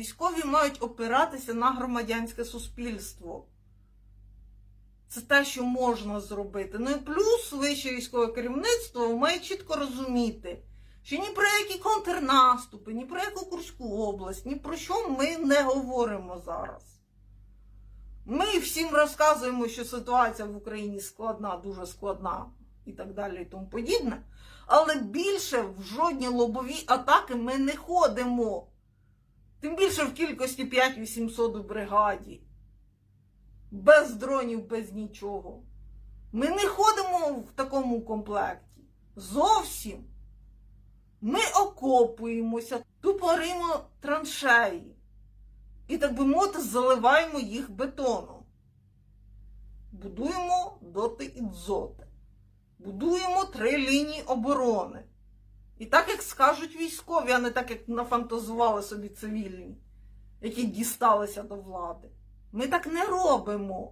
Військові мають опиратися на громадянське суспільство. Це те, що можна зробити. Ну і плюс вище військове керівництво має чітко розуміти, що ні про які контрнаступи, ні про яку Курську область, ні про що ми не говоримо зараз. Ми всім розказуємо, що ситуація в Україні складна, дуже складна і так далі, і тому подібне. Але більше в жодні лобові атаки ми не ходимо. Тим більше в кількості 5800 у бригаді. Без дронів, без нічого. Ми не ходимо в такому комплекті. Зовсім. Ми окопуємося, тупоримо траншеї. І, так би мовити, заливаємо їх бетоном. Будуємо доти і дзоти. Будуємо три лінії оборони. І так, як скажуть військові, а не так, як нафантазували собі цивільні, які дісталися до влади. Ми так не робимо.